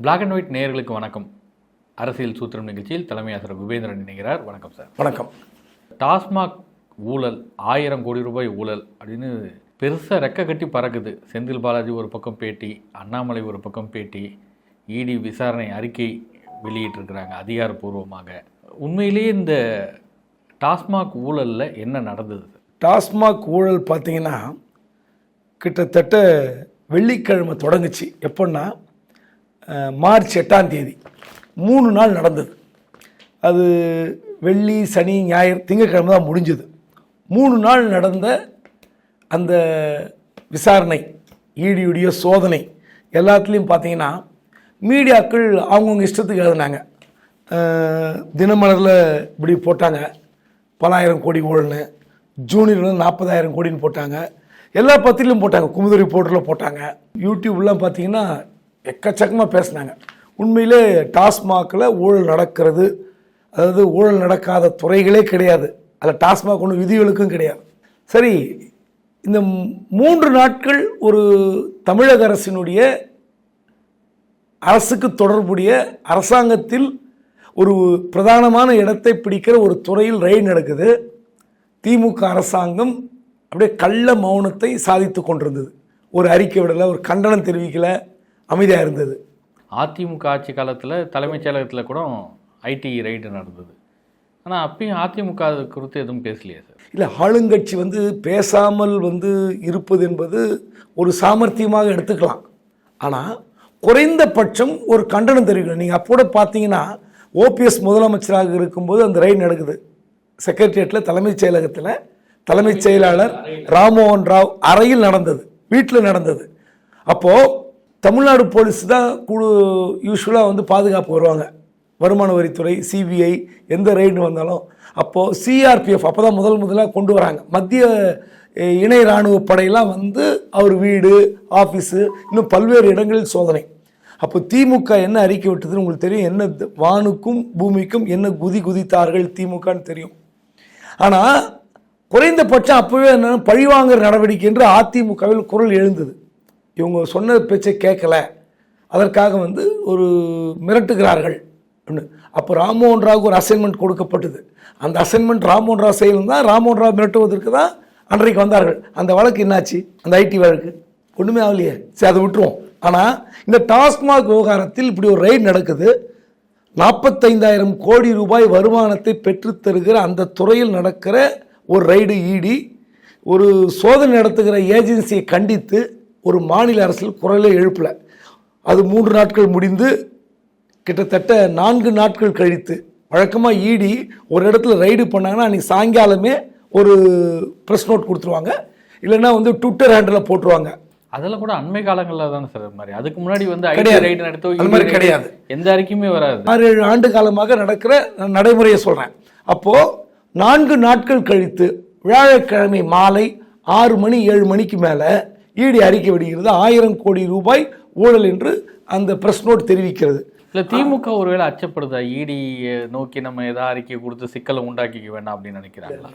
Black and white நேயர்களுக்கு வணக்கம். அரசியல் சூத்திரம் நிகழ்ச்சியில் தலைமை ஆசிரியர் குபேந்திரன் இணைகிறார். வணக்கம் சார். வணக்கம். டாஸ்மாக் ஊழல் ஆயிரம் கோடி ரூபாய் ஊழல் அப்படின்னு பெருசாக ரெக்க கட்டி பறக்குது. செந்தில் பாலாஜி ஒரு பக்கம் பேட்டி அண்ணாமலை ஒரு பக்கம் பேட்டி இடி விசாரணை அறிக்கை வெளியிட்டிருக்கிறாங்க அதிகாரப்பூர்வமாக. உண்மையிலேயே இந்த டாஸ்மாக் ஊழலில் என்ன நடந்தது டாஸ்மாக் ஊழல் பார்த்தீங்கன்னா கிட்டத்தட்ட வெள்ளிக்கிழமை தொடங்குச்சு. எப்போன்னா மார்ச் எட்டாம் தேதி. மூணு நாள் நடந்தது. அது வெள்ளி சனி ஞாயிறு திங்கக்கிழமை தான் முடிஞ்சது. மூணு நாள் நடந்த அந்த விசாரணை ஈடியுடைய சோதனை எல்லாத்துலேயும் பார்த்தீங்கன்னா மீடியாக்கள் அவங்கவுங்க இஷ்டத்துக்கு எழுதினாங்க. தினமலரில் இப்படி போட்டாங்க. பலாயிரம் கோடி ஊழல்னு ஜூனியரில் நாற்பதாயிரம் கோடின்னு போட்டாங்க. எல்லா பத்திரிலையும் போட்டாங்க. குமுதரி போர்ட்டில் போட்டாங்க. யூடியூப்லாம் பார்த்தீங்கன்னா எக்கச்சக்கமாக பேசுனாங்க. உண்மையிலே டாஸ்மாகில் ஊழல் நடக்கிறது. அதாவது ஊழல் நடக்காத துறைகளே கிடையாது. அதில் டாஸ்மாக் ஒன்று விதிகளுக்கும் கிடையாது. சரி இந்த மூன்று நாட்கள் ஒரு தமிழக அரசினுடைய அரசுக்கு தொடர்புடைய அரசாங்கத்தில் ஒரு பிரதானமான இடத்தை பிடிக்கிற ஒரு துறையில் ரெய்டு நடக்குது. திமுக அரசாங்கம் அப்படியே கள்ள மௌனத்தை சாதித்து கொண்டிருந்தது. ஒரு அறிக்கை விடலை ஒரு கண்டனம் தெரிவிக்கலை. அமைதியாக இருந்தது. அதிமுக ஆட்சி காலத்தில் தலைமைச் செயலகத்தில் கூட ஐடி ரைடு நடந்தது. ஆனால் அப்பயும் அதிமுக அது குறித்து எதுவும் பேசலையே சார்? இல்லை ஆளுங்கட்சி வந்து பேசாமல் வந்து இருப்பது என்பது ஒரு சாமர்த்தியமாக எடுத்துக்கலாம். ஆனால் குறைந்தபட்சம் ஒரு கண்டனம் தெரிவிக்கணும். நீங்கள் அப்போ கூட பார்த்தீங்கன்னா ஓபிஎஸ் முதலமைச்சராக இருக்கும்போது அந்த ரைடு நடக்குது. செக்ரட்டரியேட்டில் தலைமைச் செயலகத்தில் தலைமைச் செயலாளர் ராம்மோகன் ராவ் அறையில் நடந்தது. வீட்டில் நடந்தது. அப்போது தமிழ்நாடு போலீஸ் தான் குழு யூஸ்வலாக வந்து பாதுகாப்பு வருவாங்க. வருமான வரித்துறை சிபிஐ எந்த ரெய்டு வந்தாலும். அப்போது சிஆர்பிஎஃப் அப்போ தான் முதல் முதலாக கொண்டு வராங்க. மத்திய இணை இராணுவ படையெல்லாம் வந்து அவர் வீடு ஆஃபீஸு இன்னும் பல்வேறு இடங்களில் சோதனை. அப்போ திமுக என்ன அறிக்கை விட்டதுன்னு உங்களுக்கு தெரியும். என்ன த- வானுக்கும் பூமிக்கும் என்ன குதி குதித்தார்கள் திமுகன்னு தெரியும். ஆனால் குறைந்தபட்சம் அப்போவே என்ன பழிவாங்குற நடவடிக்கை என்று அதிமுகவில் குரல் எழுந்தது. இவங்க சொன்ன பேச்சை கேட்கல. அதற்காக வந்து ஒரு மிரட்டுகிறார்கள். ஒன்று அப்போ ராம்மோகன் ராவுக்கு ஒரு அசைன்மெண்ட் கொடுக்கப்பட்டது. அந்த அசைன்மெண்ட் ராம்மோகன் ராவ் செய்யணும் தான் ராம்மோகன் ராவ் மிரட்டுவதற்கு தான் அன்றைக்கு வந்தார்கள். அந்த வழக்கு என்னாச்சு? அந்த ஐடி வழக்கு. ஒன்றுமே ஆகலையே. சரி அதை விட்டுருவோம். ஆனால் இந்த டாஸ்மாக் விவகாரத்தில் இப்படி ஒரு ரைடு நடக்குது. நாற்பத்தைந்தாயிரம் கோடி ரூபாய் வருமானத்தை பெற்றுத்தருகிற அந்த துறையில் நடக்கிற ஒரு ரைடு ஈடி ஒரு சோதனை நடத்துகிற ஏஜென்சியை கண்டித்து ஒரு மாநில அரசில் குரலே எழுப்பல. அது மூன்று நாட்கள் முடிந்து கிட்டத்தட்ட நான்கு நாட்கள் கழித்து வழக்கமாக ஈடி ஒரு இடத்துல ரைடு பண்ணாங்கன்னா அன்றைக்கி சாயங்காலமே ஒரு ப்ரெஸ் நோட் கொடுத்துருவாங்க. இல்லைன்னா வந்து ட்விட்டர் ஹேண்டில் போட்டுருவாங்க. அதெல்லாம் கூட அண்மை காலங்களில் தானே சார் மாதிரி. அதுக்கு முன்னாடி வந்து ஐடி கிடையாது. ரைடு நடத்தோ அது மாதிரி கிடையாது. எந்த அறிக்கையுமே வராது. ஆறு ஏழு ஆண்டு காலமாக நடக்கிற நடைமுறையை சொல்கிறேன் அப்போது நான்கு நாட்கள் கழித்து வியாழக்கிழமை மாலை ஆறு மணி ஏழு மணிக்கு மேலே ஈடி அறிக்கை விடுகிறது. ஆயிரம் கோடி ரூபாய் ஊழல் என்று அந்த பிரஸ் நோட் தெரிவிக்கிறது. இல்ல திமுக ஒருவேளை அச்சப்படுதா? இடி நோக்கி நம்ம ஏதாவது அறிக்கை கொடுத்து சிக்கலை உண்டாக்கிக்க வேண்டாம் அப்படின்னு நினைக்கிறாங்களா?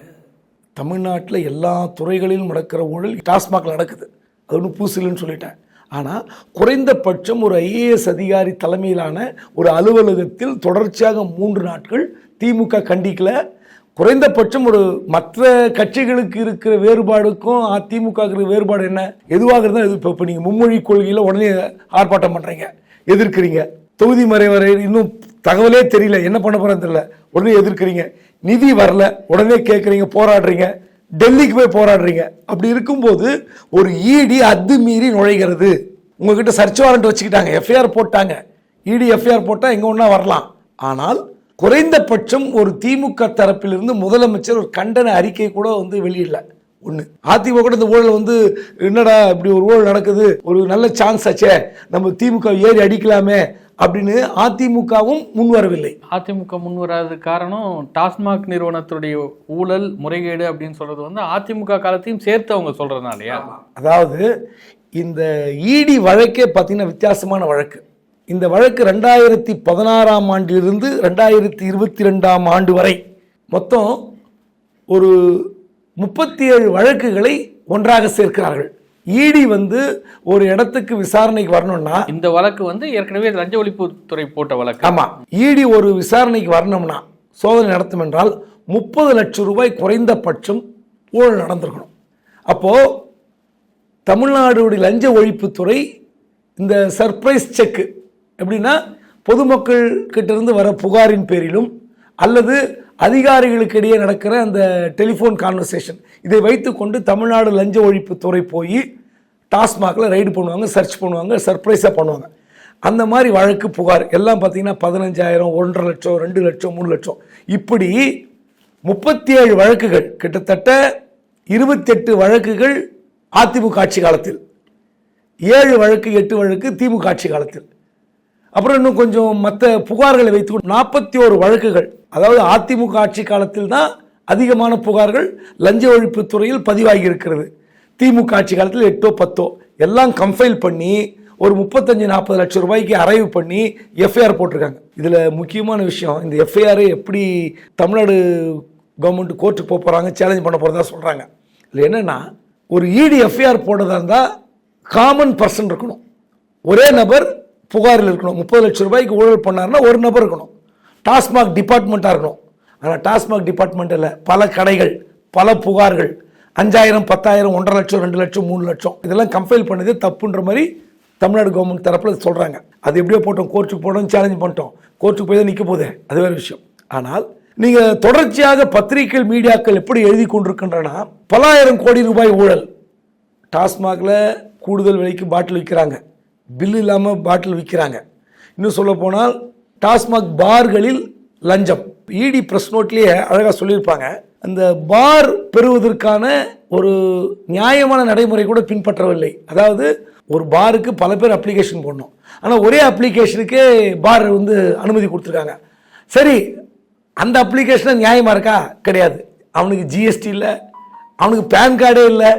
தமிழ்நாட்டில் எல்லா துறைகளிலும் நடக்கிற ஊழல் டாஸ்மாகில் நடக்குது. அது ஒன்றும் பூசில்னு சொல்லிட்டேன். ஆனால் குறைந்தபட்சம் ஒரு ஐஏஎஸ் அதிகாரி தலைமையிலான ஒரு அலுவலகத்தில் தொடர்ச்சியாக மூன்று நாட்கள் திமுக கண்டிக்கல. குறைந்தபட்சம் ஒரு மற்ற கட்சிகளுக்கு இருக்கிற வேறுபாடுக்கும் அதிமுக இருக்கிற வேறுபாடு என்ன? எதுவாக இருந்தால் இது இப்போ நீங்கள் மும்மொழி கொள்கையில் உடனே ஆர்ப்பாட்டம் பண்ணுறீங்க எதிர்க்கிறீங்க. தொகுதி மறைவரை இன்னும் தகவலே தெரியல. என்ன பண்ண போகிறேன்னு தெரியல. உடனே எதிர்க்கிறீங்க. நிதி வரல. உடனே கேட்குறீங்க போராடுறீங்க. டெல்லிக்கு போய் போராடுறீங்க. அப்படி இருக்கும்போது ஒரு இடி அத்துமீறி நுழைகிறது. உங்ககிட்ட சர்ச் வாரண்ட் வச்சுக்கிட்டாங்க. எஃப்ஐஆர் போட்டாங்க. இடி எஃப்ஐஆர் போட்டால் எங்கே ஒன்றா வரலாம். ஆனால் குறைந்தபட்சம் ஒரு திமுக தரப்பிலிருந்து முதலமைச்சர் ஒரு கண்டன அறிக்கை கூட வந்து வெளியிடல. ஒன்று அதிமுக கூட இந்த ஊழல் வந்து என்னடா இப்படி ஒரு ஊழல் நடக்குது? ஒரு நல்ல சான்ஸ் ஆச்சே. நம்ம திமுக ஏறி அடிக்கலாமே அப்படின்னு அதிமுகவும் முன் வரவில்லை. அதிமுக முன் வராது காரணம் டாஸ்மாக் நிறுவனத்துடைய ஊழல் முறைகேடு அப்படின்னு சொல்றது வந்து அதிமுக காலத்தையும் சேர்த்து அவங்க சொல்றதுனாலயா? அதாவது இந்த இடி வழக்கே பார்த்தீங்கன்னா வித்தியாசமான வழக்கு. இந்த வழக்கு ரெண்டாயிரத்தி பதினாறாம் ஆண்டிலிருந்து ரெண்டாயிரத்தி இருபத்தி ரெண்டாம் ஆண்டு வரை மொத்தம் ஒரு முப்பத்தி ஏழு வழக்குகளை ஒன்றாக சேர்க்கிறார்கள். இடி வந்து ஒரு இடத்துக்கு விசாரணைக்கு வரணும்னா இந்த வழக்கு வந்து ஏற்கனவே லஞ்ச ஒழிப்புத்துறை போட்ட வழக்கு. ஆமா. இடி ஒரு விசாரணைக்கு வரணும்னா சோதனை நடத்தும் என்றால் முப்பது லட்சம் ரூபாய் குறைந்தபட்சம் ஊழல் நடந்திருக்கணும். அப்போ தமிழ்நாடுடைய லஞ்ச ஒழிப்புத்துறை இந்த சர்ப்ரைஸ் செக் எப்படின்னா பொதுமக்கள் இருந்து வர புகாரின் பேரிலும் அல்லது அதிகாரிகளுக்கு இடையே நடக்கிற அந்த டெலிஃபோன் கான்வர்சேஷன். இதை வைத்துக்கொண்டு தமிழ்நாடு லஞ்ச ஒழிப்புத்துறை போய் டாஸ்மாகில் ரைடு பண்ணுவாங்க சர்ச் பண்ணுவாங்க சர்ப்ரைஸாக பண்ணுவாங்க. அந்த மாதிரி வழக்கு புகார் எல்லாம் பார்த்தீங்கன்னா பதினஞ்சாயிரம் ஒன்றரை லட்சம் ரெண்டு லட்சம் மூணு லட்சம். இப்படி முப்பத்தி ஏழு வழக்குகள் கிட்டத்தட்ட இருபத்தெட்டு வழக்குகள் அதிமுக ஆட்சி காலத்தில். ஏழு வழக்கு எட்டு வழக்கு திமுக ஆட்சி காலத்தில். அப்புறம் இன்னும் கொஞ்சம் மற்ற புகார்களை வைத்து நாற்பத்தி ஒரு வழக்குகள். அதாவது அதிமுக ஆட்சி காலத்தில் தான் அதிகமான புகார்கள் லஞ்ச ஒழிப்புத்துறையில் பதிவாகி இருக்கிறது. திமுக ஆட்சி காலத்தில் எட்டோ பத்தோ. எல்லாம் கம்பைல் பண்ணி ஒரு முப்பத்தஞ்சு நாற்பது லட்சம் ரூபாய்க்கு அரைவு பண்ணி எஃப்ஐஆர் போட்டிருக்காங்க. இதில் முக்கியமான விஷயம் இந்த எஃப்ஐஆரை எப்படி தமிழ்நாடு கவர்மெண்ட் கோர்ட்டுக்கு போக போகிறாங்க சேலஞ்ச் பண்ண போகிறதா சொல்கிறாங்க இதில் என்னென்னா ஒரு இடி எஃப்ஐஆர் போடுறதா இருந்தால் காமன் பர்சன் இருக்கணும். ஒரே நபர் புகாரில் இருக்கணும். முப்பது லட்சம் ரூபாய்க்கு ஊழல் பண்ணாருன்னா ஒரு நபர் இருக்கணும். டாஸ்மாக் டிபார்ட்மெண்ட்டாக இருக்கணும். ஆனால் டாஸ்மாக் டிபார்ட்மெண்ட்டில் பல கடைகள் பல புகார்கள். அஞ்சாயிரம் பத்தாயிரம் ஒன்றரை லட்சம் ரெண்டு லட்சம் மூணு லட்சம். இதெல்லாம் கம்பைல் பண்ணது தப்புன்ற மாதிரி தமிழ்நாடு கவர்மெண்ட் தரப்பில் சொல்கிறாங்க அது எப்படியோ போட்டோம். கோர்ட்டுக்கு போட்டோம் சேலஞ்ச் பண்ணிட்டோம். கோர்ட்டுக்கு போய் தான் நிற்க போதே அது வேறு விஷயம். ஆனால் நீங்கள் தொடர்ச்சியாக பத்திரிகைகள் மீடியாக்கள் எப்படி எழுதி கொண்டிருக்கின்றன பலாயிரம் கோடி ரூபாய் ஊழல். டாஸ்மாகில் கூடுதல் விலைக்கு பாட்டில் விற்கிறாங்க பில் இல்லாமல் பாட்டில் விற்கிறாங்க இன்னும் சொல்ல போனால் டாஸ்மாக் பார்களில் லஞ்சம். இடி ப்ரெஸ் நோட்லேயே அழகாக சொல்லியிருப்பாங்க. அந்த பார் பெறுவதற்கான ஒரு நியாயமான நடைமுறை கூட பின்பற்றவில்லை. அதாவது ஒரு பாருக்கு பல பேர் அப்ளிகேஷன் போடணும். ஆனால் ஒரே அப்ளிகேஷனுக்கே பார் வந்து அனுமதி கொடுத்துருக்காங்க. சரி அந்த அப்ளிகேஷனை நியாயமாக இருக்கா? கிடையாது. அவனுக்கு ஜிஎஸ்டி இல்லை அவனுக்கு பேன் கார்டே இல்லை.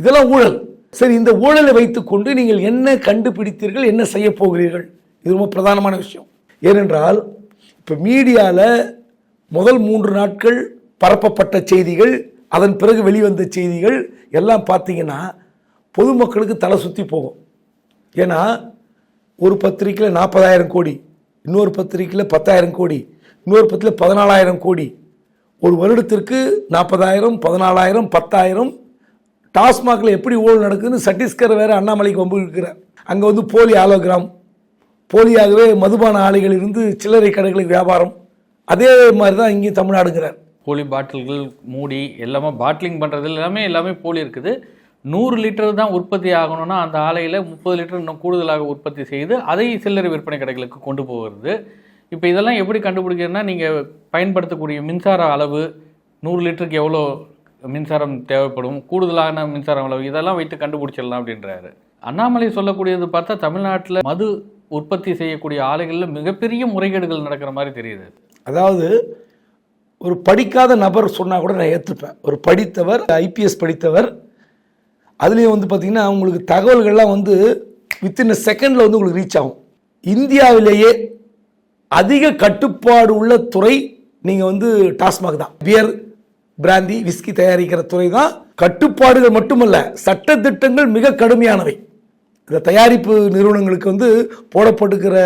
இதெல்லாம் ஊழல். சரி இந்த ஊழலை வைத்துக்கொண்டு நீங்கள் என்ன கண்டுபிடித்தீர்கள் என்ன செய்ய போகிறீர்கள்? இது ரொம்ப பிரதானமான விஷயம். ஏனென்றால் இப்போ மீடியாவில் முதல் மூன்று நாட்கள் பரப்பப்பட்ட செய்திகள் அதன் பிறகு வெளிவந்த செய்திகள் எல்லாம் பார்த்தீங்கன்னா பொதுமக்களுக்கு தலை சுற்றி போகும். ஏன்னா ஒரு பத்திரிக்கையில் நாற்பதாயிரம் கோடி இன்னொரு பத்திரிக்கையில் பத்தாயிரம் கோடி இன்னொரு பத்திரிக்கையில் பதினாலாயிரம் கோடி. ஒரு வருடத்திற்கு நாற்பதாயிரம் பதினாலாயிரம் பத்தாயிரம் டாஸ்மாகில் எப்படி ஊழல் நடக்குதுன்னு சத்தீஸ்கர் வேறு அண்ணாமலைக்கு வம்பு இருக்கிறார் அங்கே வந்து போலி ஆலோகிராம். போலியாகவே மதுபான ஆலைகள் இருந்து சில்லறை கடைகளுக்கு வியாபாரம். அதே மாதிரி தான் இங்கேயும் தமிழ்நாடுங்கிறார். போலி பாட்டில்கள் மூடி எல்லாமே பாட்டிலிங் பண்ணுறது எல்லாமே எல்லாமே போலி இருக்குது. நூறு லிட்டர் தான் உற்பத்தி ஆகணும்னா அந்த ஆலையில் முப்பது லிட்டர் இன்னும் கூடுதலாக உற்பத்தி செய்து அதை சில்லறை விற்பனை கடைகளுக்கு கொண்டு போகிறது. இப்போ இதெல்லாம் எப்படி கண்டுபிடிக்கிறதுனா நீங்கள் பயன்படுத்தக்கூடிய மின்சார அளவு நூறு லிட்டருக்கு எவ்வளோ மின்சாரம் தேவைப்படும் கூடுதலான மின்சாரம் அளவு இதெல்லாம் வைத்து கண்டுபிடிச்சிடலாம் அப்படின்றாரு. அண்ணாமலை சொல்லக்கூடியது பார்த்தா தமிழ்நாட்டில் மது உற்பத்தி செய்யக்கூடிய ஆலைகளில் மிகப்பெரிய முறைகேடுகள் நடக்கிற மாதிரி தெரியுது. அதாவது ஒரு படிக்காத நபர் சொன்னால் கூட நான் ஏற்றுப்பேன் ஒரு படித்தவர் ஐபிஎஸ் படித்தவர் அதுலேயும் வந்து பார்த்திங்கன்னா உங்களுக்கு தகவல்கள்லாம் வந்து வித்தின் செகண்டில் வந்து உங்களுக்கு ரீச் ஆகும். இந்தியாவிலேயே அதிக கட்டுப்பாடு உள்ள துறை நீங்கள் வந்து டாஸ்மாக் தான். பியர் பிராந்தி விஸ்கி தயாரிக்கிற துறை தான் கட்டுப்பாடுகள் மட்டுமல்ல சட்ட திட்டங்கள் மிக கடுமையானவை. இந்த தயாரிப்பு நிறுவனங்களுக்கு வந்து போடப்பட்டுக்கிற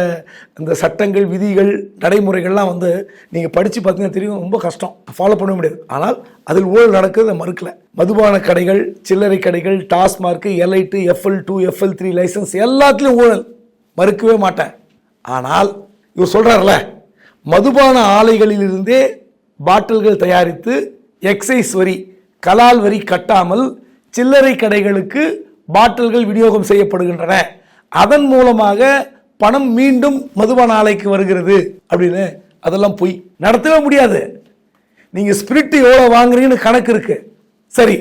இந்த சட்டங்கள் விதிகள் நடைமுறைகள்லாம் வந்து நீங்கள் படித்து பார்த்தீங்கன்னா தெரியும் ரொம்ப கஷ்டம். ஃபாலோ பண்ண முடியாது. ஆனால் அதில் ஊழல் நடக்கிறது மறுக்கல. மதுபான கடைகள் சில்லறை கடைகள் டாஸ்மார்க்கு எல்ஐட்டு FL two FL three licence எல்லாத்துலேயும் ஊழல். மறுக்கவே மாட்டேன். ஆனால் இவர் சொல்கிறார்ல மதுபான ஆலைகளிலிருந்தே பாட்டில்கள் தயாரித்து எக்ஸைஸ் வரி கலால் வரி கட்டாமல் சில்லறை கடைகளுக்கு பாட்டில்கள் விநியோகம் செய்யப்படுகின்றன. அதன் மூலமாக பணம் மீண்டும் மதுபான ஆலைக்கு வருகிறது அப்படின்னு அதெல்லாம் பொய் நடத்தவே முடியாது. நீங்கள் ஸ்பிரிட் எவ்வளோ வாங்குறீங்கன்னு கணக்கு இருக்கு. சரி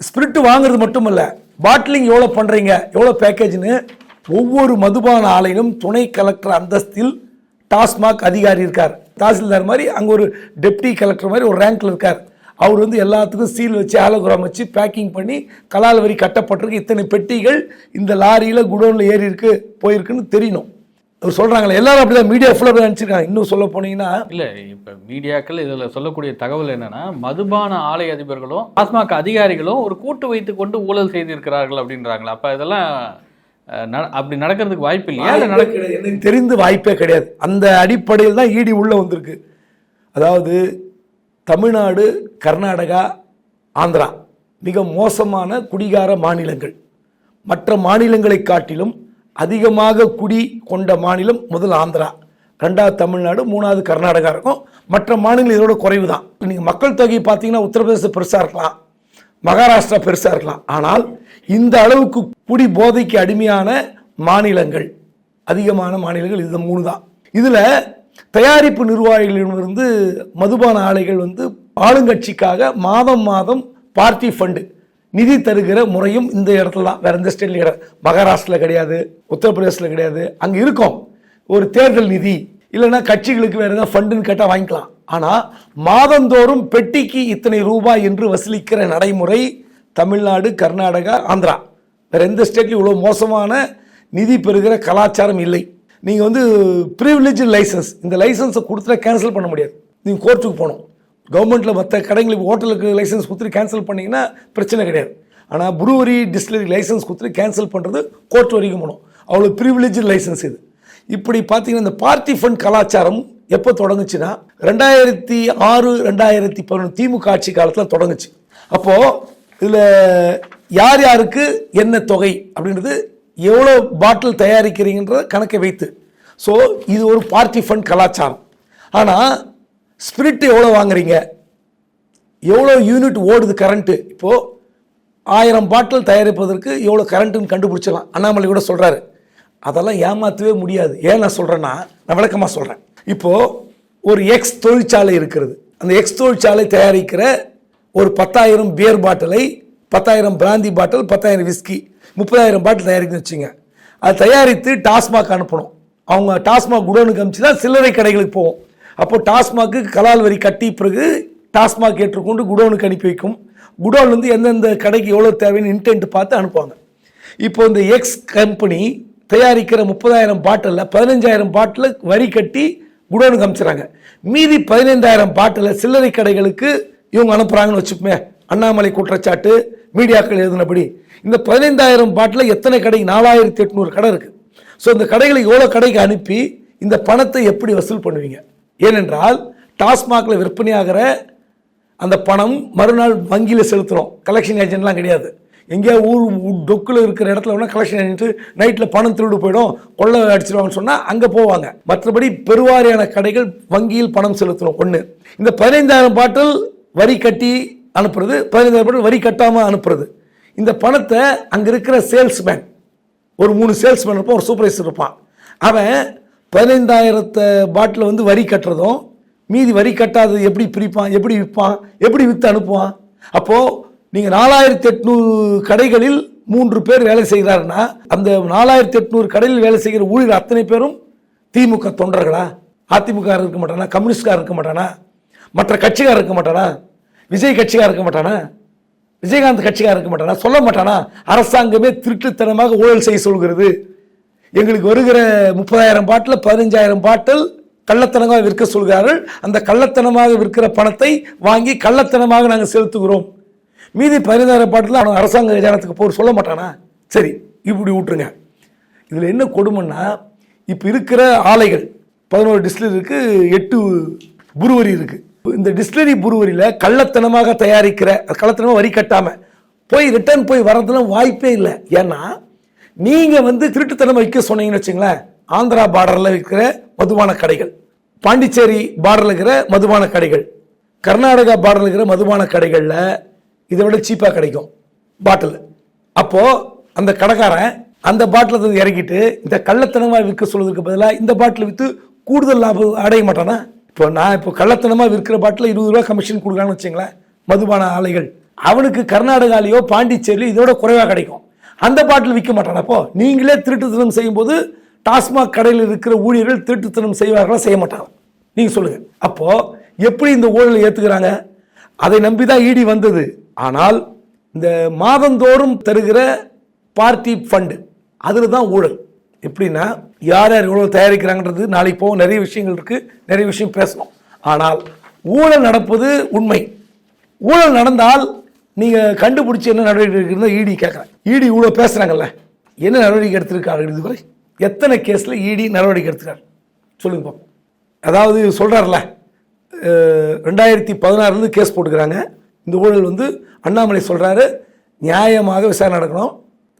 ஸ்பிரிட் வாங்குறது மட்டுமல்ல பாட்டிலிங் எவ்வளோ பண்ணுறீங்க எவ்வளோ பேக்கேஜ்னு ஒவ்வொரு மதுபான ஆலையிலும் துணை கலெக்டர் அந்தஸ்தில் டாஸ்மாக் அதிகாரி இருக்கார். தாசில்தார் மாதிரி அங்கே ஒரு டெப்டி கலெக்டர் மாதிரி ஒரு ரேங்க்ல இருக்கார். அவர் வந்து எல்லாத்துக்கும் சீல் வச்சு ஆலோகிராம் வச்சு பேக்கிங் பண்ணி கலால் வரி கட்டப்பட்டிருக்கு. இத்தனை பெட்டிகள் இந்த லாரியில் குடோனில் ஏறி இருக்கு போயிருக்குன்னு தெரியணும். அவர் சொல்கிறாங்களே எல்லாரும் அப்படி தான் மீடியா ஃபுல்லாக அப்படி நினச்சிருக்காங்க. இன்னும் சொல்ல போனீங்கன்னா இல்லை இப்போ மீடியாக்கள் இதில் சொல்லக்கூடிய தகவல் என்னென்னா மதுபான ஆலை அதிபர்களும் டாஸ்மாக் அதிகாரிகளும் ஒரு கூட்டு வைத்து கொண்டு ஊழல் செய்திருக்கிறார்கள் அப்படின்றாங்களா. அப்போ இதெல்லாம் அப்படி நடக்கிறதுக்கு வாய்ப்பு இல்லையா. எனக்கு தெரிந்து வாய்ப்பே கிடையாது. அந்த அடிப்படையில் தான் ஈடி உள்ள வந்திருக்கு. அதாவது தமிழ்நாடு கர்நாடகா ஆந்திரா மிக மோசமான குடிகார மாநிலங்கள். மற்ற மாநிலங்களை காட்டிலும் அதிகமாக குடி கொண்ட மாநிலம் முதல் ஆந்திரா. ரெண்டாவது தமிழ்நாடு மூணாவது கர்நாடகா இருக்கும். மற்ற மாநிலங்கள் இதோட குறைவு தான் நீங்கள் மக்கள் தொகை பார்த்தீங்கன்னா உத்தரப்பிரதேசம் பெருசாக இருக்கலாம். மகாராஷ்டிரா பெருசாக இருக்கலாம். ஆனால் இந்த அளவுக்கு குடி போதைக்கு அடிமையான மாநிலங்கள் அதிகமான மாநிலங்கள் இது மூணு தான். இதில் தயாரிப்பு நிர்வாகிகளிடமிருந்து மதுபான ஆலைகள் வந்து ஆளுங்கட்சிக்காக மாதம் மாதம் பார்ட்டி ஃபண்டு நிதி தருகிற முறையும் இந்த இடத்துல தான். வேறு எந்த ஸ்டேட்லையும் கிடையாது. மகாராஷ்டிரில் கிடையாது உத்தரப்பிரதேசில் கிடையாது. அங்கே இருக்கும் ஒரு தேர்தல் நிதி. இல்லைன்னா கட்சிகளுக்கு வேறு எதாவது ஃபண்டுன்னு கேட்டால் வாங்கிக்கலாம். ஆனால் மாதந்தோறும் பெட்டிக்கு இத்தனை ரூபாய் என்று வசூலிக்கிற நடைமுறை தமிழ்நாடு கர்நாடகா ஆந்திரா. வேறு எந்த ஸ்டேட்லையும் இவ்வளோ மோசமான நிதி பெறுகிற கலாச்சாரம் இல்லை. நீங்கள் வந்து ப்ரிவிலேஜ் லைசன்ஸ் இந்த லைசன்ஸை கொடுத்துட்டா கேன்சல் பண்ண முடியாது. நீங்கள் கோர்ட்டுக்கு போகணும். கவர்மெண்ட்டில் மற்ற கடைங்களுக்கு ஹோட்டலுக்கு லைசன்ஸ் கொடுத்துட்டு கேன்சல் பண்ணிங்கன்னா பிரச்சனை கிடையாது. ஆனால் ப்ரூவரி டிஸ்டிலரி லைசன்ஸ் கொடுத்துட்டு கேன்சல் பண்ணுறது கோர்ட் வரைக்கும் போகணும். அவ்வளோ ப்ரிவிலேஜ் லைசன்ஸ் இது. இப்படி பார்த்தீங்கன்னா இந்த பார்ட்டி ஃபண்ட் கலாச்சாரம் எப்போ தொடங்குச்சுன்னா ரெண்டாயிரத்தி ஆறு ரெண்டாயிரத்தி பதினொன்று திமுக ஆட்சி காலத்தில் தொடங்குச்சு. அப்போது இதில் யார் யாருக்கு என்ன தொகை அப்படின்றது எவ்வளோ பாட்டில் தயாரிக்கிறீங்கன்ற கணக்கை வைத்து. ஸோ இது ஒரு பார்ட்டி ஃபண்ட் கலாச்சாரம். ஆனால் ஸ்பிரிட் எவ்வளோ வாங்குறீங்க? எவ்வளோ யூனிட் ஓடுது கரண்ட்டு இப்போது ஆயிரம் பாட்டில் தயாரிப்பதற்கு எவ்வளோ கரண்ட்டுன்னு கண்டுபிடிச்சிடலாம். அண்ணாமலை கூட சொல்கிறாரு அதெல்லாம் ஏமாற்றவே முடியாது. ஏன் நான் சொல்கிறேன்னா நான் விளக்கமாக சொல்கிறேன் இப்போது ஒரு எக்ஸ் தொழிற்சாலை இருக்கிறது. அந்த எக்ஸ் தொழிற்சாலை தயாரிக்கிற ஒரு பத்தாயிரம் பியர் பாட்டிலை பத்தாயிரம் பிராந்தி பாட்டில் பத்தாயிரம் விஸ்கி முப்பதாயிரம் பாட்டில் தயாரிக்கணும்னு வச்சுங்க அது தயாரித்து டாஸ்மாக் அனுப்பணும். அவங்க டாஸ்மாக் குடோனுக்கு அனுப்பிச்சு தான் சில்லறை கடைகளுக்கு போகும் அப்போ டாஸ்மாக்கு கலால் வரி கட்டி பிறகு டாஸ்மாக் ஏற்றுக்கொண்டு குடோனுக்கு அனுப்பி வைக்கும். குடோன்லேருந்து எந்தெந்த கடைக்கு எவ்வளோ தேவைன்னு இன்டென்ட் பார்த்து அனுப்புவாங்க. இப்போ இந்த எக்ஸ் கம்பெனி தயாரிக்கிற முப்பதாயிரம் பாட்டிலில் பதினஞ்சாயிரம் பாட்டில் வரி கட்டி குடோனுக்கு அனுப்பிச்சுறாங்க மீதி பதினைந்தாயிரம் பாட்டில் சில்லறை கடைகளுக்கு இவங்க அனுப்புகிறாங்கன்னு வச்சுப்போமே அண்ணாமலை குற்றச்சாட்டு மீடியாக்கள் எழுதினபடி. இந்த பதினைந்தாயிரம் பாட்டில் எத்தனை கடை? நாலாயிரத்தி எட்நூறு கடை இருக்குது ஸோ இந்த கடைகளை எவ்வளோ கடைக்கு அனுப்பி இந்த பணத்தை எப்படி வசூல் பண்ணுவீங்க? ஏனென்றால் டாஸ்மாகில் விற்பனையாகிற அந்த பணம் மறுநாள் வங்கியில் செலுத்துகிறோம் கலெக்ஷன் ஏஜென்ட்லாம் கிடையாது. எங்கேயா ஊர் டொக்கில் இருக்கிற இடத்துல வேணால் கலெக்ஷன் ஏஜென்ட் நைட்டில் பணம் திருடு போயிடும் கொள்ளை அடிச்சிருவாங்கன்னு சொன்னால் அங்கே போவாங்க. மற்றபடி பெருவாரியான கடைகள் வங்கியில் பணம் செலுத்தணும். ஒன்று இந்த பதினைந்தாயிரம் பாட்டில் வரி கட்டி அனுப்புறது பதினைந்தாயிரம் பாட்டில் வரி கட்டாமல் அனுப்புறது. இந்த பணத்தை அங்கே இருக்கிற சேல்ஸ்மேன் ஒரு மூணு சேல்ஸ்மேன் இருப்பான் ஒரு சூப்பர்வைசர் இருப்பான். அவன் பதினைந்தாயிரத்தை பாட்டில் வந்து வரி கட்டுறதும் மீதி வரி கட்டாதது எப்படி பிரிப்பான் எப்படி விற்பான் எப்படி விற்று அனுப்புவான்? அப்போது நீங்கள் நாலாயிரத்தி எட்நூறு கடைகளில் மூன்று பேர் வேலை செய்கிறாருன்னா அந்த நாலாயிரத்தி எட்நூறு கடையில் வேலை செய்கிற ஊழியர் அத்தனை பேரும் திமுக தொண்டர்களா? அதிமுக இருக்க மாட்டானா? கம்யூனிஸ்ட்கார் இருக்க மாட்டானா? மற்ற கட்சிக்கார் இருக்க மாட்டானா? விஜய் கட்சிக்கார் இருக்க மாட்டானா? விஜயகாந்த் கட்சிக்காரர் இருக்க மாட்டானா? சொல்ல மாட்டானா? அரசாங்கமே திருட்டுத்தனமாக ஊழல் செய்ய சொல்கிறது. எங்களுக்கு வருகிற முப்பதாயிரம் பாட்டில் பதினஞ்சாயிரம் பாட்டில் கள்ளத்தனமாக விற்க சொல்கிறார்கள். அந்த கள்ளத்தனமாக விற்கிற பணத்தை வாங்கி கள்ளத்தனமாக நாங்கள் செலுத்துகிறோம். மீதி பதினைந்தாயிரம் பாட்டில் அவன் அரசாங்க கஜானத்துக்கு போர் சொல்ல மாட்டானா? சரி இப்படி விட்டுருங்க. இதில் என்ன கொடுமைன்னா இப்போ இருக்கிற ஆலைகள் பதினோரு டிஸ்டிலரி இருக்கு எட்டு புருவரி இருக்குது இந்த டிஸ்டிலரி புருவரியில் கள்ளத்தனமாக தயாரிக்கிற கள்ளத்தனமாக வரி கட்டாமல் போய் ரிட்டர்ன் போய் வர்றதுலாம் வாய்ப்பே இல்லை. ஏன்னா நீங்கள் வந்து திருட்டுத்தனம் வைக்க சொன்னீங்கன்னு வச்சுங்களேன் ஆந்திரா பார்டரில் இருக்கிற மதுபான கடைகள் பாண்டிச்சேரி பார்டரில் இருக்கிற மதுபான கடைகள் கர்நாடகா பார்டரில் இருக்கிற மதுபான கடைகளில் இதை விட சீப்பாக கிடைக்கும் பாட்டில் அப்போது அந்த கடைக்காரன் அந்த பாட்டில் இறக்கிட்டு இந்த கள்ளத்தனமாக விற்க சொல்வதற்கு பதிலாக இந்த பாட்டில் விற்று கூடுதல் லாபம் அடைய மாட்டானா? இப்போ நான் இப்போ கள்ளத்தனமாக விற்கிற பாட்டில் இருபது ரூபா கமிஷன் கொடுக்குறான்னு வச்சுங்களேன் மதுபான ஆலைகள். அவனுக்கு கர்நாடகாலேயோ பாண்டிச்சேரியிலோ இதோட குறைவாக கிடைக்கும். அந்த பாட்டில் விற்க மாட்டானா? அப்போ நீங்களே திருட்டுத்தனம் செய்யும்போது டாஸ்மாக் கடையில் இருக்கிற ஊழியர்கள் திருட்டுத்தனம் செய்வார்களா செய்ய மாட்டாங்க நீங்கள் சொல்லுங்கள் அப்போது எப்படி இந்த ஊழலை ஏற்றுக்கிறாங்க அதை நம்பி தான் ஈடி வந்தது. ஆனால் இந்த மாதந்தோறும் தருகிற பார்ட்டி ஃபண்டு அதில் தான் ஊழல். எப்படின்னா யார் யார் இவ்வளோ தயாரிக்கிறாங்கன்றது நாளைக்கு போக நிறைய விஷயங்கள் இருக்குது நிறைய விஷயம் பேசணும். ஆனால் ஊழல் நடப்பது உண்மை. ஊழல் நடந்தால் நீங்கள் கண்டுபிடிச்சி என்ன நடவடிக்கை எடுக்கிறதா இடி கேட்குறேன் இடி இவ்வளோ பேசுகிறாங்கல்ல என்ன நடவடிக்கை எடுத்திருக்காரு இதுவரை? எத்தனை கேஸில் இடி நடவடிக்கை எடுத்துக்கார் சொல்லுங்க அதாவது சொல்கிறார்ல ரெண்டாயிரத்தி பதினாறுலேருந்து கேஸ் போட்டுக்கிறாங்க. இந்த ஊழல் வந்து அண்ணாமலை சொல்கிறாரு நியாயமாக விசாரணை நடக்கணும்.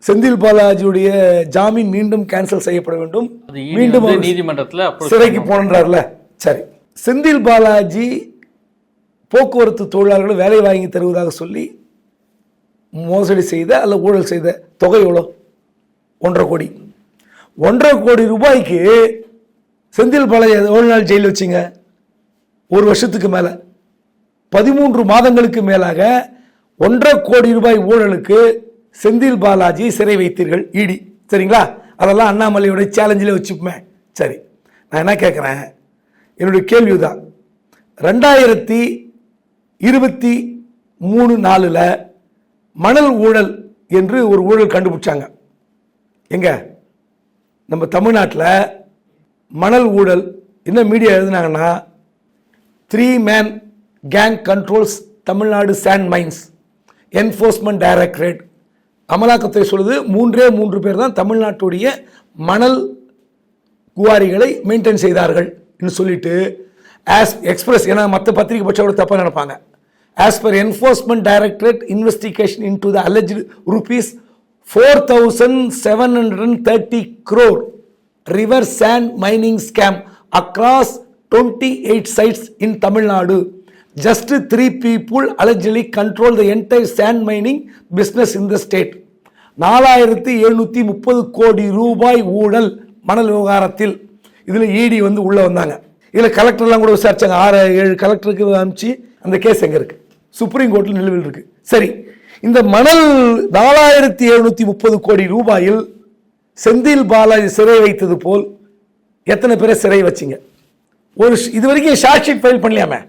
செந்தில் பாலாஜியுடைய ஜாமீன் மீண்டும் கேன்சல் செய்யப்பட வேண்டும். ED மீண்டும் நீதிமன்றத்தில் சிறைக்கு போனன்றார்ல சரி. செந்தில் பாலாஜி போக்குவரத்து தொழிலாளர்களை வேலை வாங்கி தருவதாக சொல்லி மோசடி செய்த அல்ல ஊழல் செய்த தொகை எவ்வளோ? ஒன்றரை கோடி. ஒன்றரை கோடி ரூபாய்க்கு செந்தில் பாலாஜி எவ்வளோ நாள் ஜெயில் வச்சிங்க? ஒரு வருஷத்துக்கு மேலே பதிமூன்று மாதங்களுக்கு மேலாக ஒன்றரை கோடி ரூபாய் ஊழலுக்கு செந்தில் பாலாஜி சிறை வைத்தீர்கள் இடி. சரிங்களா? அதெல்லாம் அண்ணாமலையோட சேலஞ்சில் வச்சுப்போமே. சரி நான் என்ன கேட்குறேன் என்னுடைய கேள்வி தான் ரெண்டாயிரத்தி இருபத்தி மூணு நாலில் மணல் ஊழல் என்று ஒரு ஊழல் கண்டுபிடிச்சாங்க. எங்க? நம்ம தமிழ்நாட்டில் மணல் ஊழல் என்ன media எழுதுனாங்கன்னா three man gang controls Tamil Nadu sand mines enforcement directorate அமலாக்கத்துறை சொல்லுது மூன்றே மூன்று பேர் தான் தமிழ்நாட்டுடைய மணல் குவாரிகளை மெயின்டைன் செய்தார்கள் என்று சொல்லிட்டு ஆஸ் எக்ஸ்பிரஸ் ஏன்னா மற்ற பத்திரிகை கூட தப்பாக நினைப்பாங்க. As per enforcement directorate investigation into the alleged rupees four thousand seven hundred and thirty crore river sand mining scam across twenty eight sites in Tamil Nadu just three people allegedly control the entire sand mining business in the state நாலாயிரத்தி எழுநூற்றி முப்பது கோடி ரூபாய் ஊழல் மணல் விவகாரத்தில். இதில் இடி வந்து உள்ளே வந்தாங்க. இதில் கலெக்டர்லாம் கூட விசாரிச்சாங்க. ஆறு ஏழு கலெக்டருக்கு அனுப்பிச்சு அந்த கேஸ் எங்கே இருக்குது சுப்ரீம் கோர்ட்டில் நிலுவையில் இருக்குது சரி இந்த மணல் நாலாயிரத்தி எழுநூற்றி முப்பது கோடி ரூபாயில் செந்தில் பாலாஜி சிறை வைத்தது போல் எத்தனை பேரை சிறை வச்சிங்க? ஒரு ஷ்- இது வரைக்கும் ஷார்ட் ஷீட் ஃபைல் பண்ணலையாமே?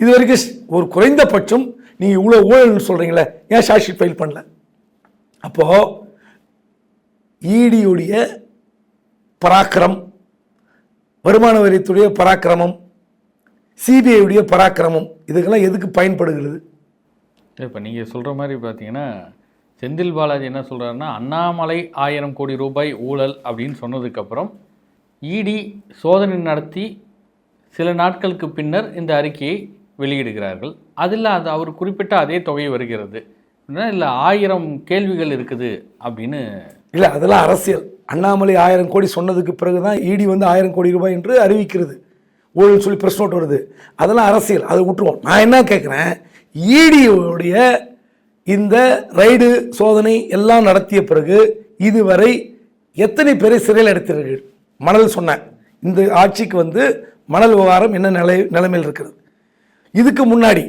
இது வரைக்கும் ஒரு குறைந்தபட்சம் நீங்கள் இவ்வளோ ஊழல்னு சொல்கிறீங்களே ஏன் ஷார்ட் ஷீட் ஃபைல் பண்ணல? அப்போது ஈடியுடைய பராக்கிரம் வருமான வரித்துடைய பராக்கிரமம் சிபிஐயுடைய பராக்கிரமம் இதுக்கெல்லாம் எதுக்கு பயன்படுகிறது? இப்போ நீங்கள் சொல்கிற மாதிரி பார்த்தீங்கன்னா செந்தில் பாலாஜி என்ன சொல்கிறாருன்னா அண்ணாமலை ஆயிரம் கோடி ரூபாய் ஊழல் அப்படின்னு சொன்னதுக்கப்புறம் இடி சோதனை நடத்தி சில நாட்களுக்கு பின்னர் இந்த அறிக்கையை வெளியிடுகிறார்கள். அதில் அது அவர் குறிப்பிட்ட அதே தொகை வருகிறது. இல்லை ஆயிரம் கேள்விகள் இருக்குது அப்படின்னு இல்லை அதெல்லாம் அரசியல். அண்ணாமலை ஆயிரம் கோடி சொன்னதுக்கு பிறகு தான் இடி வந்து ஆயிரம் கோடி ரூபாய் என்று அறிவிக்கிறது. ஊழல் சொல்லி பிரஸ் நோட் வருது. அதெல்லாம் அரசியல். அதை விட்டுருவோம். நான் என்ன கேட்குறேன் இடியோடைய இந்த ரைடு சோதனை எல்லாம் நடத்திய பிறகு இதுவரை எத்தனை பேரை சிறையில் எடுத்தீர்கள் மணல் சொன்னேன். இந்த ஆட்சிக்கு வந்து மணல் விவகாரம் என்ன நிலை நிலைமையில் இருக்கிறது இதுக்கு முன்னாடி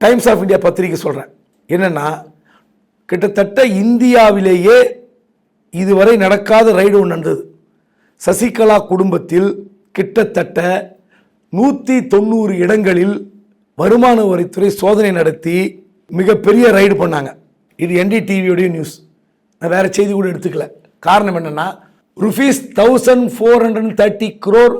டைம்ஸ் ஆஃப் இந்தியா பத்திரிக்கை சொல்கிறேன் என்னென்னா கிட்டத்தட்ட இந்தியாவிலேயே இதுவரை நடக்காத ரைடு ஒன்று நடந்தது. சசிகலா குடும்பத்தில் கிட்டத்தட்ட நூற்றி தொண்ணூறு இடங்களில் வருமான வரித்துறை சோதனை நடத்தி மிகப்பெரிய ரைடு பண்ணாங்க. இது என்டிடிவியோடைய நியூஸ் நான் வேறு செய்தி கூட எடுத்துக்கல. காரணம் என்னென்னா rupees thousand four hundred thirty crore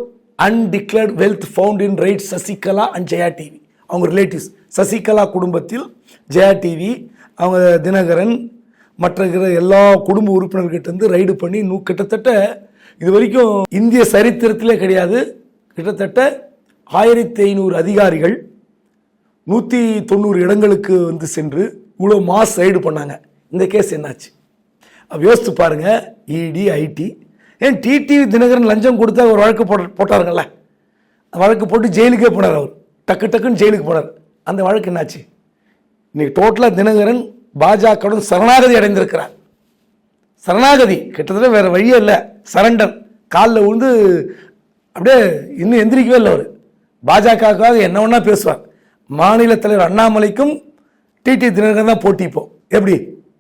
undeclared wealth found in raid Sasikala and Jaya TV அவங்க ரிலேட்டிவ்ஸ் சசிகலா குடும்பத்தில் ஜெயா டிவி அவங்க தினகரன் மற்ற எல்லா குடும்ப உறுப்பினர்கிட்டேருந்து ரைடு பண்ணி நூ கிட்டத்தட்ட இது வரைக்கும் இந்திய சரித்திரத்திலே கிடையாது. கிட்டத்தட்ட ஆயிரத்தி ஐநூறு அதிகாரிகள் நூற்றி தொண்ணூறு இடங்களுக்கு வந்து சென்று இவ்வளோ மாஸ் ரைடு பண்ணாங்க. இந்த கேஸ் என்னாச்சு? அப்போ யோசித்து பாருங்கள் இடி ஐடி ஏன் டிடிவி தினகரன் லஞ்சம் கொடுத்தா ஒரு வழக்கு போட போட்டாருங்கள வழக்கு போட்டு ஜெயிலுக்கே போனார் அவர். டக்கு டக்குன்னு ஜெயிலுக்கு போனார். அந்த வழக்கு என்னாச்சு? இன்றைக்கி டோட்டலாக தினகரன் பாஜகவுடன் சரணாகதி அடைந்திருக்கிறார். சரணாகதி கிட்டத்தட்ட வேறு வழியே இல்லை. சரண்டர் காலில் விழுந்து அப்படியே இன்னும் எந்திரிக்கவே இல்லை அவர். பாஜகவுக்காக என்ன ஒன்றா பேசுவார். மாநில தலைவர் அண்ணாமலைக்கும் டிடி தினகரன் தான் போட்டி இப்போ. எப்படி?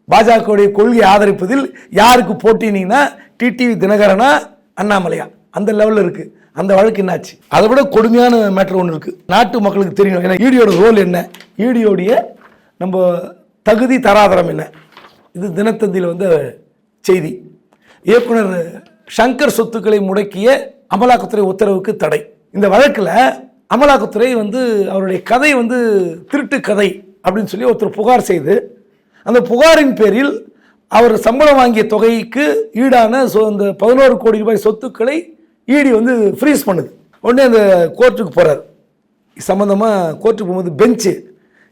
பாஜகவுடைய கொள்கையை ஆதரிப்பதில் யாருக்கு போட்டினீங்கன்னா டிடிவி தினகரனா அண்ணாமலையா? அந்த லெவலில் இருக்கு. அந்த வழக்கு என்னாச்சு? அதை விட கொடுமையான மேட்ரு ஒன்று இருக்கு. நாட்டு மக்களுக்கு தெரியும். ஏன்னா ஈடியோட ரோல் என்ன? ஈடியோடைய நம்ம தகுதி தராதரம் என்ன? இது தினத்தந்தியில் வந்து செய்தி. இயக்குனர் சங்கர் சொத்துக்களை முடக்கிய அமலாக்கத்துறை உத்தரவுக்கு தடை. இந்த வழக்கில் அமலாக்கத்துறை வந்து அவருடைய கதை வந்து திருட்டு கதை அப்படின்னு சொல்லி ஒருத்தர் புகார் செய்து அந்த புகாரின் பேரில் அவர் சம்பளம் வாங்கிய தொகைக்கு ஈடான சொ இந்த பதினோரு கோடி ரூபாய் சொத்துக்களை ஈடி வந்து ஃப்ரீஸ் பண்ணுது. உடனே அந்த கோர்ட்டுக்கு போகிறார் சம்மந்தமாக கோர்ட்டுக்கு போகும்போது பெஞ்சு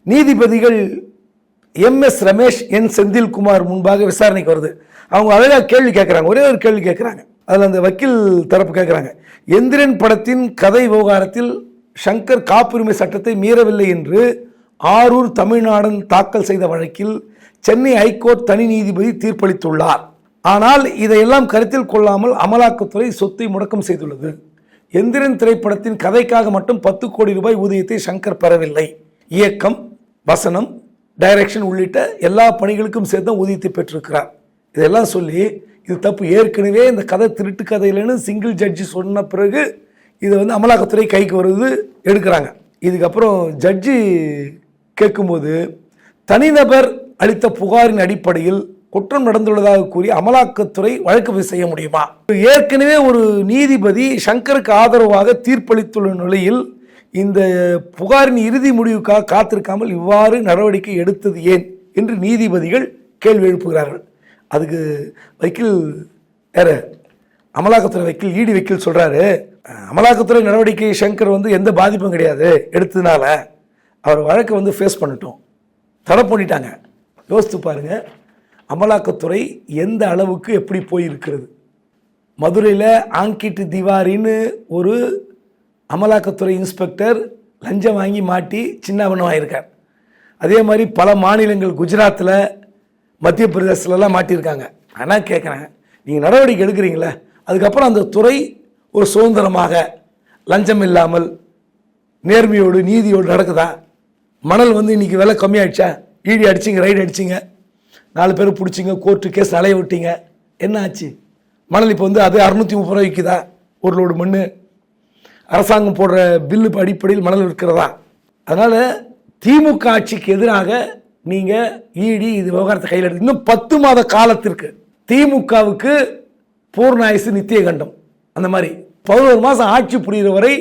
நீதிபதிகள் எம்எஸ் ரமேஷ் என் செந்தில்குமார் முன்பாக விசாரணைக்கு வருது. அவங்க அழகாக கேள்வி கேட்குறாங்க ஒரே ஒரு கேள்வி கேட்குறாங்க அதில் அந்த வக்கீல் தரப்பு கேட்குறாங்க எந்திரன் படத்தின் கதை விவகாரத்தில் சங்கர் காப்புரிமை சட்டத்தை மீறவில்லை என்று ஆரூர் தமிழ்நாடன் தாக்கல் செய்த வழக்கில் சென்னை ஹைகோர்ட் தனி நீதிபதி தீர்ப்பளித்துள்ளார். ஆனால் இதையெல்லாம் கருத்தில் கொள்ளாமல் அமலாக்கத்துறை சொத்தை முடக்கம் செய்துள்ளது. எந்திரன் திரைப்படத்தின் கதைக்காக மட்டும் பத்து கோடி ரூபாய் ஊதியத்தை சங்கர் பெறவில்லை. இயக்கம் வசனம் டைரக்ஷன் உள்ளிட்ட எல்லா பணிகளுக்கும் சேர்த்து ஊதியத்தை பெற்றிருக்கிறார். இதெல்லாம் சொல்லி இது தப்பு. ஏற்கனவே இந்த கதை திருட்டு கதை இல்லைன்னு சிங்கிள் ஜட்ஜி சொன்ன பிறகு இதை வந்து அமலாக்கத்துறை கைக்கு வருது எடுக்கிறாங்க. இதுக்கப்புறம் ஜட்ஜி கேட்கும்போது தனிநபர் அளித்த புகாரின் அடிப்படையில் குற்றம் நடந்துள்ளதாக கூறி அமலாக்கத்துறை வழக்கு செய்ய முடியுமா? ஏற்கனவே ஒரு நீதிபதி சங்கருக்கு ஆதரவாக தீர்ப்பளித்துள்ள நிலையில் இந்த புகாரின் இறுதி முடிவுக்காக காத்திருக்காமல் இவ்வாறு நடவடிக்கை எடுத்தது ஏன் என்று நீதிபதிகள் கேள்வி எழுப்புகிறார்கள். அதுக்கு வக்கீல் வேற அமலாக்கத்துறை வக்கீல் ஈடி வக்கீல் சொல்றாரு அமலாக்கத்துறை நடவடிக்கை சங்கர் வந்து எந்த பாதிப்பும் கிடையாது. எடுத்ததுனால அவர் வழக்கை வந்து ஃபேஸ் பண்ணட்டும். தடை பண்ணிட்டாங்க. யோசித்து பாருங்கள் அமலாக்கத்துறை எந்த அளவுக்கு எப்படி போயிருக்கிறது? மதுரையில் ஆங்கிட்டு திவாரின்னு ஒரு அமலாக்கத்துறை இன்ஸ்பெக்டர் லஞ்சம் வாங்கி மாட்டி சின்னாபனமாயிருக்கார் அதே மாதிரி பல மாநிலங்கள் குஜராத்தில் மத்திய பிரதேசத்துலலாம் மாட்டியிருக்காங்க. ஆனால் கேட்குறேன் நீங்கள் நடவடிக்கை எடுக்கிறீங்களே? அதுக்கப்புறம் அந்த துறை ஒரு சுதந்திரமாக லஞ்சம் இல்லாமல் நேர்மையோடு நீதியோடு நடக்குதா? மணல் வந்து இன்றைக்கி விலை கம்மியாயிடுச்சா? ED அடிச்சிங்க ride அடிச்சிங்க. நாலு பேர் பிடிச்சிங்க கோர்ட்டு கேஸ் அலைய விட்டீங்க. என்ன ஆச்சு மணல் இப்போ வந்து அது அறுநூற்றி முப்பது ரூபா விற்குதா ஒரு லோடு மண் அரசாங்கம் போடுற பில்லு அடிப்படையில் மணல் விற்கிறதா? அதனால் திமுக ஆட்சிக்கு எதிராக நீங்கள் ஈடி இது விவகாரத்தை கையில் எடுத்து இன்னும் பத்து மாத காலத்திற்கு திமுகவுக்கு பூர்ணாயுசு நித்திய கண்டம் அந்த மாதிரி பதினோரு மாதம் ஆட்சி புரிகிற வரை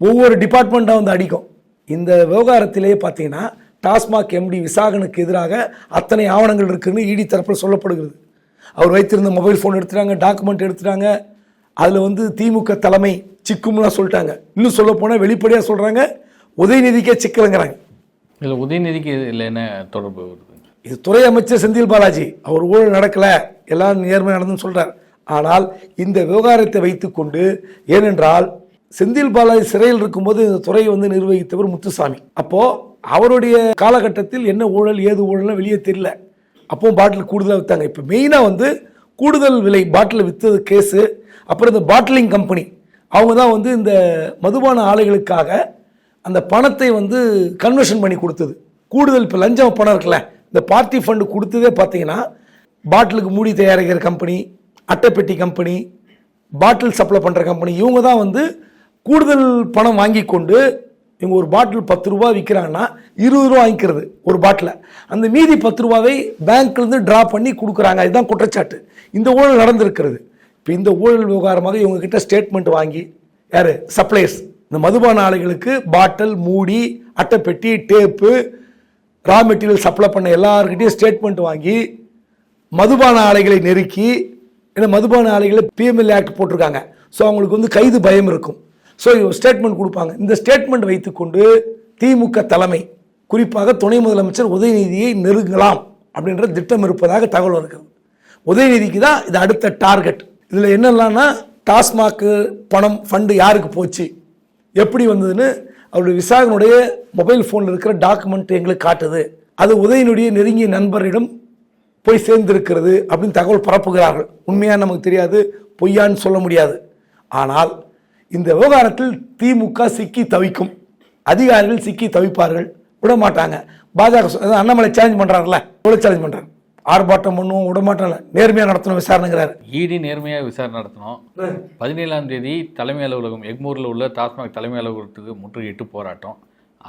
ஒவ்வொரு டிபார்ட்மெண்ட்டாக வந்து அடிக்கும். இந்த விவகாரத்திலேயே பார்த்தீங்கன்னா டாஸ்மாக் எம்டி விசாகனுக்கு எதிராக அத்தனை ஆவணங்கள் இருக்குன்னு இடி தரப்பில் சொல்லப்படுகிறது. அவர் வைத்திருந்த மொபைல் ஃபோன் எடுத்துட்டாங்க டாக்குமெண்ட் எடுத்துட்டாங்க. அதில் வந்து திமுக தலைமை சிக்கும்லாம் சொல்லிட்டாங்க. இன்னும் சொல்ல போனால் வெளிப்படையாக சொல்கிறாங்க உதயநிதிக்கே சிக்கலுங்கிறாங்க. இதில் உதயநிதிக்கு இதில் என்ன தொடர்பு வருது? இது துறை அமைச்சர் செந்தில் பாலாஜி அவர் ஊழல் நடக்கலை. எல்லாம் நேர்மை நடந்துன்னு சொல்றார். ஆனால் இந்த விவகாரத்தை வைத்துக்கொண்டு ஏனென்றால் செந்தில் பாலாஜி சிறையில் இருக்கும்போது இந்த துறையை வந்து நிர்வகித்தவர் முத்துசாமி. அப்போ அவருடைய காலகட்டத்தில் என்ன ஊழல் ஏது ஊழல்னு வெளியே தெரியல. அப்போ பாட்டில் கூடுதலாக விற்றாங்க இப்போ மெயினாக வந்து கூடுதல் விலை பாட்டில் விற்றது கேஸு அப்புறம் இந்த பாட்டிலிங் கம்பெனி அவங்க தான் வந்து இந்த மதுபான ஆலைகளுக்காக அந்த பணத்தை வந்து கன்வர்ஷன் பண்ணி கொடுத்தது. கூடுதல் இப்போ லஞ்சம் பணம் இருக்குல்ல இந்த பார்ட்டி ஃபண்டு கொடுத்ததே பார்த்தீங்கன்னா பாட்டிலுக்கு மூடி தயாரிக்கிற கம்பெனி அட்டைப்பெட்டி கம்பெனி பாட்டில் சப்ளை பண்ணுற கம்பெனி இவங்க தான் வந்து கூடுதல் பணம் வாங்கி கொண்டு இவங்க ஒரு பாட்டில் பத்து ரூபா விற்கிறாங்கன்னா இருபது ரூபா வாங்கிக்கிறது ஒரு பாட்டில். அந்த மீதி பத்து ரூபாவை பேங்க்லேருந்து ட்ரா பண்ணி கொடுக்குறாங்க. இதுதான் குற்றச்சாட்டு. இந்த ஊழல் நடந்திருக்கிறது. இப்போ இந்த ஊழல் விவகாரமாக இவங்கக்கிட்ட ஸ்டேட்மெண்ட் வாங்கி யார்? சப்ளைஸ் இந்த மதுபான ஆலைகளுக்கு பாட்டில் மூடி அட்டைப்பெட்டி டேப்பு ரா மெட்டீரியல் சப்ளை பண்ண எல்லாருக்கிட்டையும் ஸ்டேட்மெண்ட் வாங்கி மதுபான ஆலைகளை நெருக்கி ஏன்னா மதுபான ஆலைகளை பிஎம்எல் ஆக்ட் போட்டிருக்காங்க. ஸோ அவங்களுக்கு வந்து கைது பயம் இருக்கும். ஸோ ஸ்டேட்மெண்ட் கொடுப்பாங்க. இந்த ஸ்டேட்மெண்ட் வைத்துக்கொண்டு திமுக தலைமை குறிப்பாக துணை முதலமைச்சர் உதயநிதியை நெருங்கலாம் அப்படின்ற திட்டம் இருப்பதாக தகவல் இருக்குது உதயநிதிக்கு தான் இது அடுத்த டார்கெட் இதில் என்னெல்லாம்னா டாஸ்மாக்கு பணம் ஃபண்டு யாருக்கு போச்சு? எப்படி வந்ததுன்னு அவருடைய விசாகனுடைய மொபைல் ஃபோனில் இருக்கிற டாக்குமெண்ட் எங்களுக்கு காட்டுது. அது உதயனுடைய நெருங்கிய நண்பரிடம் போய் சேர்ந்திருக்கிறது அப்படின்னு தகவல் பரப்புகிறார்கள். உண்மையாக நமக்கு தெரியாது பொய்யான்னு சொல்ல முடியாது. ஆனால் இந்த விவகாரத்தில் திமுக சிக்கி தவிக்கும். அதிகாரிகள் சிக்கி தவிப்பார்கள். விட மாட்டாங்க பாஜக அதான் அண்ணாமலை சேலஞ்ச் பண்ணுறாருல எவ்வளோ சேலஞ்ச் பண்ணுறாரு ஆர்ப்பாட்டம் பண்ணுவோம் விட மாட்டோம்ல நேர்மையாக நடத்தணும் விசாரணைங்கிறாரு. ஈடி நேர்மையாக விசாரணை நடத்தணும். பதினேழாம் தேதி தலைமை அலுவலகம் எக்மூரில் உள்ள டாஸ்மாக் தலைமை அலுவலகத்துக்கு முற்றுகையிட்டு போராட்டம்.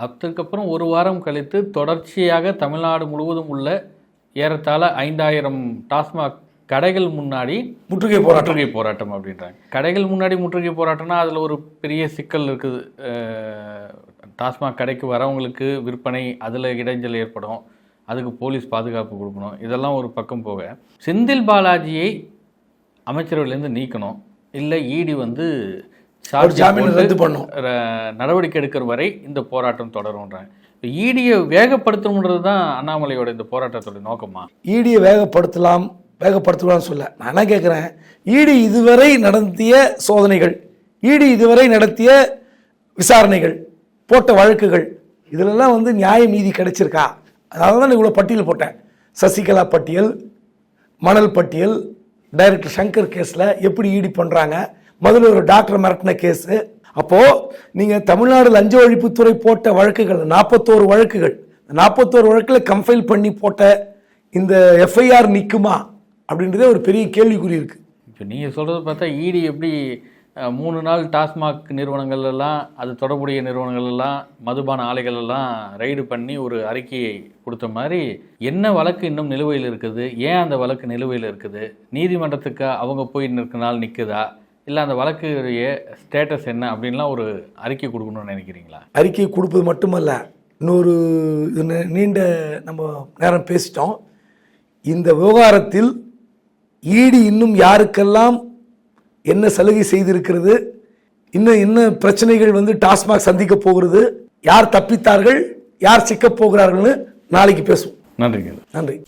அதுக்கப்புறம் ஒரு வாரம் கழித்து தொடர்ச்சியாக தமிழ்நாடு முழுவதும் உள்ள ஏறத்தாழ ஐந்தாயிரம் டாஸ்மாக் கடைகள் முன்னாடி முற்றுகை போராட்டம். முற்றுகை போராட்டம் அப்படின்றாங்க. கடைகள் முன்னாடி முற்றுகை போராட்டம்னா அதில் ஒரு பெரிய சிக்கல் இருக்குது. டாஸ்மாக் கடைக்கு வரவங்களுக்கு விற்பனை அதில் இடைஞ்சல் ஏற்படும். அதுக்கு போலீஸ் பாதுகாப்பு கொடுக்கணும். இதெல்லாம் ஒரு பக்கம் போக. செந்தில் பாலாஜியை அமைச்சரவையிலேருந்து நீக்கணும். இல்லை இடி வந்து ரத்து பண்ணும். நடவடிக்கை எடுக்கிற வரை இந்த போராட்டம் தொடரும்ன்றாங்க. ஈடியை வேகப்படுத்தணுன்றது தான் அண்ணாமலையோட இந்த போராட்டத்தோட நோக்கமா? ஈடியை வேகப்படுத்தலாம் வேகப்படுத்துவான்னு சொல்ல. நான் என்ன கேட்குறேன் ஈடி இதுவரை நடத்திய சோதனைகள் ஈடி இதுவரை நடத்திய விசாரணைகள் போட்ட வழக்குகள் இதிலெல்லாம் வந்து நியாய நீதி கிடைச்சிருக்கா? அதனால தான் இவ்வளோ பட்டியல் போட்டேன். சசிகலா பட்டியல் மணல் பட்டியல் டைரக்டர் சங்கர் கேஸில் எப்படி ஈடி பண்ணுறாங்க முதல்ல ஒரு டாக்டர் மிரட்டின கேஸு. அப்போது நீங்கள் தமிழ்நாடு லஞ்ச ஒழிப்புத்துறை போட்ட வழக்குகள் நாற்பத்தோரு வழக்குகள் நாற்பத்தோரு வழக்கில் கம்பைல் பண்ணி போட்ட இந்த எஃப்ஐஆர் நிற்குமா அப்படின்றதே ஒரு பெரிய கேள்விக்குறி இருக்குது இப்போ நீங்கள் சொல்கிறது பார்த்தா இடி எப்படி அஹ், மூணு நாள் டாஸ்மாக் நிறுவனங்கள் எல்லாம் அது தொடர்புடைய நிறுவனங்கள் எல்லாம் மதுபான ஆலைகள் எல்லாம் ரைடு பண்ணி ஒரு அறிக்கையை கொடுத்த மாதிரி என்ன வழக்கு இன்னும் நிலுவையில் இருக்குது? ஏன் அந்த வழக்கு நிலுவையில் இருக்குது? நீதிமன்றத்துக்கு அவங்க போய் நிற்க நாள் நிற்குதா இல்லை அந்த வழக்குடைய ஸ்டேட்டஸ் என்ன அப்படின்லாம் ஒரு அறிக்கை கொடுக்கணும்னு நினைக்கிறீங்களா? அறிக்கை கொடுப்பது மட்டுமல்ல இன்னொரு நீண்ட நம்ம நேரம் பேசிட்டோம். இந்த விவகாரத்தில் ஈடி இன்னும் யாருக்கெல்லாம் என்ன சலுகை செய்திருக்கிறது? இன்னும் என்ன பிரச்சனைகள் வந்து டாஸ்மாக் சந்திக்க போகிறது? யார் தப்பித்தார்கள்? யார் சிக்கப் போகிறார்கள்னு நாளைக்கு பேசுவோம். நன்றிங்க. நன்றி.